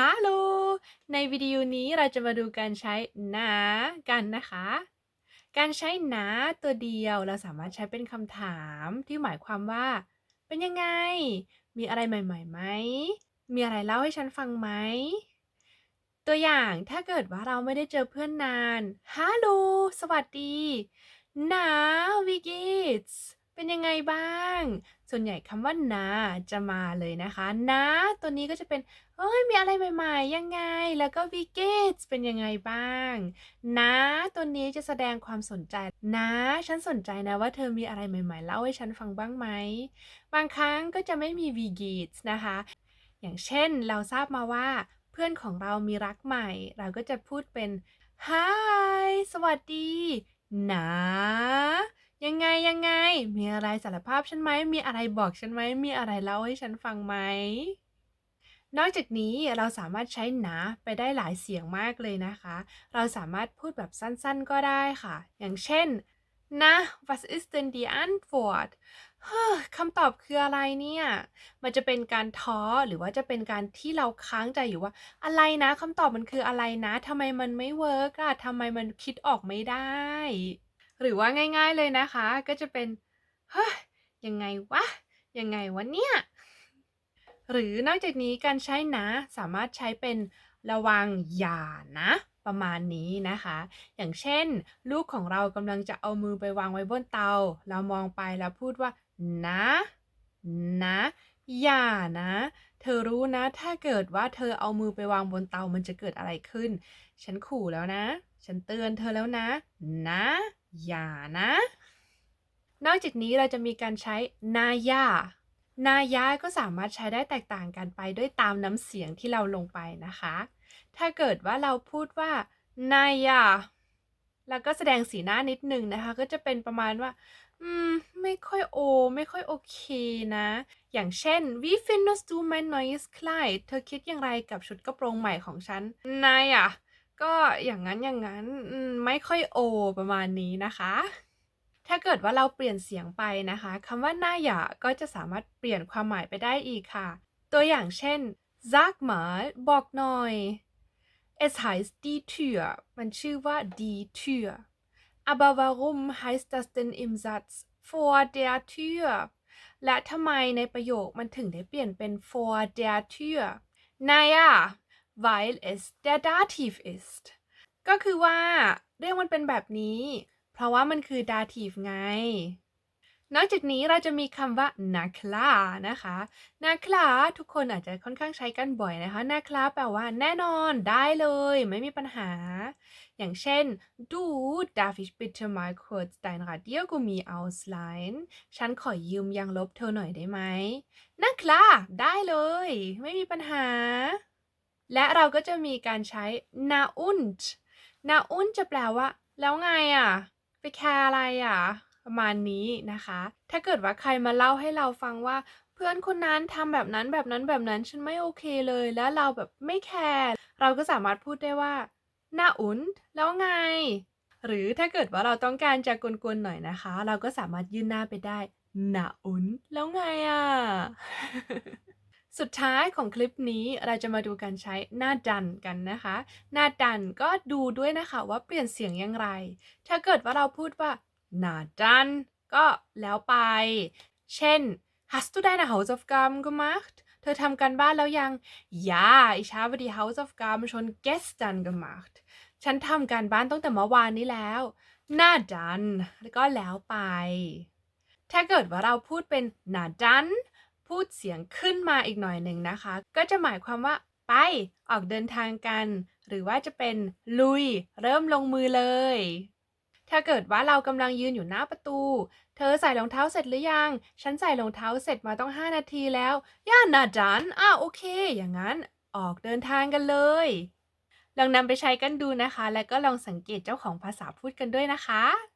ฮัลโหล ในวิดีโอนี้เราจะมาดูการใช้นะกันนะคะ การใช้นะตัวเดียวเราสามารถใช้เป็นคำถามที่หมายความว่า เป็นยังไง มีอะไรใหม่ๆไหม มีอะไรเล่าให้ฉันฟังไหม ตัวอย่างถ้าเกิดว่าเราไม่ได้เจอเพื่อนนานฮัลโหล สวัสดีนะวิกิต เป็นยังไงบ้าง ส่วนใหญ่คำว่านะจะมาเลยนะคะนะตัวนี้ก็จะเป็นเอ้ยมีอะไรใหม่ๆ ยังไง แล้วก็วิกตเป็นยังไงบ้างนะตัวนี้จะแสดงความสนใจนะฉันสนใจนะว่าเธอมีอะไรใหม่ๆ เล่าให้ฉันฟังบ้างไหม บางครั้งก็จะไม่มีวิกตนะคะ อย่างเช่นเราทราบมาว่าเพื่อนของเรามีรักใหม่ เราก็จะพูดเป็น Hi สวัสดีนะยังไงยังไง มีอะไรสารภาพฉันไหม มีอะไรบอกฉันไหม มีอะไรเล่าให้ฉันฟังไหม นอกจากนี้เราสามารถใช้นะไปได้หลายเสียงมากเลยนะคะ เราสามารถพูดแบบสั้นๆก็ได้ค่ะ อย่างเช่นนะ was ist denn die Antwort คำตอบคืออะไรเนี่ย มันจะเป็นการท้อหรือว่าจะเป็นการที่เราค้างใจอยู่ว่า อะไรนะคำตอบมันคืออะไรนะทำไมมันไม่เวิร์กอะทำไมมันคิดออกไม่ได้ หรือว่าง่าย ๆเลยนะคะ ก็จะเป็น เฮ้ยยังไงวะ ยังไงวะเนี่ย หรือนอกจากนี้การใช้นะสามารถใช้เป็นระวังอย่านะ ประมาณนี้นะคะ อย่างเช่น ลูกของเรากำลังจะเอามือไปวางไว้บนเตา เรามองไปแล้วพูดว่า นะ นะ อย่านะ เธอรู้นะ ถ้าเกิดว่าเธอเอามือไปวางบนเตามันจะเกิดอะไรขึ้น ฉันขู่แล้วนะ ฉันเตือนเธอแล้วนะ นะ อย่านะ นอกจากนี้เราจะมีการใช้นายานายาก็สามารถใช้ได้แตกต่างกันไปด้วยตามน้ำเสียงที่เราลงไปนะคะ ถ้าเกิดว่าเราพูดว่านายาแล้วก็แสดงสีหน้านิดหนึ่งนะคะ ก็จะเป็นประมาณว่า อืม ไม่ค่อยโอ ไม่ค่อยโอเคนะ อย่างเช่น Wie findest du mein neues Kleid เธอคิดอย่างไรกับชุดกระโปรงใหม่ของฉัน นายอะก็อย่างนั้นอย่างนั้น ไม่ค่อยโอ ประมาณนี้นะคะ ถ้าเกิดว่าเราเปลี่ยนเสียงไปนะคะคำว่าหน้าหยาก็จะสามารถเปลี่ยนความหมายไปได้อีกค่ะ ตัวอย่างเช่น sag mal บอกหน่อย es heißt die Tür มันชื่อว่า die Tür aber warum heißt das denn im Satz vor der Tür และทำไมในประโยคมันถึงได้เปลี่ยนเป็น vor der Tür naja weil es der Dativ ist ก็คือว่าเรื่องมันเป็นแบบนี้ เพราะว่ามันคือ dative ไง นอกจากนี้เราจะมีคำว่า na klar นะคะ na klar ทุกคนอาจจะค่อนข้างใช้กันบ่อยนะคะ na klar แปลว่าแน่นอนได้เลย ไม่มีปัญหา อย่างเช่น du darf ich bitte mal kurz dein Radiergummi ausleihen ฉันขอยืมยางลบเธอหน่อยได้ไหม na klar ได้เลย ไม่มีปัญหา และเราก็จะมีการใช้ na und na und จะแปลว่า แล้วไงอะ แคร์อะไรอะ ประมาณนี้นะคะ ถ้าเกิดว่าใครมาเล่าให้เราฟังว่า เพื่อนคนนั้นทำแบบนั้นแบบนั้นแบบนั้นฉันไม่โอเคเลย แล้วเราแบบไม่แคร์เราก็สามารถพูดได้ว่าหน้าอุ่นแล้วไง หรือถ้าเกิดว่าเราต้องการจะกวนๆหน่อยนะคะ เราก็สามารถยื่นหน้าไปได้หน้าอุ่นแล้วไงอะ สุดท้ายของคลิปนี้เราจะมาดูการใช้หน้าดันกันนะคะ หน้าดันก็ดูด้วยนะคะว่าเปลี่ยนเสียงอย่างไร ถ้าเกิดว่าเราพูดว่าหน้าดันก็แล้วไป เช่น hast du deine Hausaufgaben gemacht เธอทำการบ้านแล้วยัง ja ich habe die Hausaufgaben schon gestern gemacht ฉันทำการบ้านตั้งแต่เมื่อวานนี้แล้วหน้าดันแล้วก็แล้วไป ถ้าเกิดว่าเราพูดเป็นหน้าดัน พูดเสียงขึ้นมาอีกหน่อยหนึ่งนะคะ ก็จะหมายความว่า ไปออกเดินทางกัน หรือว่าจะเป็นลุย เริ่มลงมือเลย ถ้าเกิดว่าเรากำลังยืนอยู่หน้าประตู เธอใส่รองเท้าเสร็จหรือยัง ฉันใส่รองเท้าเสร็จมาต้อง 5 นาทีแล้ว ย่านาดันอะโอเค อย่างนั้นออกเดินทางกันเลย ลองนำไปใช้กันดูนะคะ และก็ลองสังเกตเจ้าของภาษาพูดกันด้วยนะคะ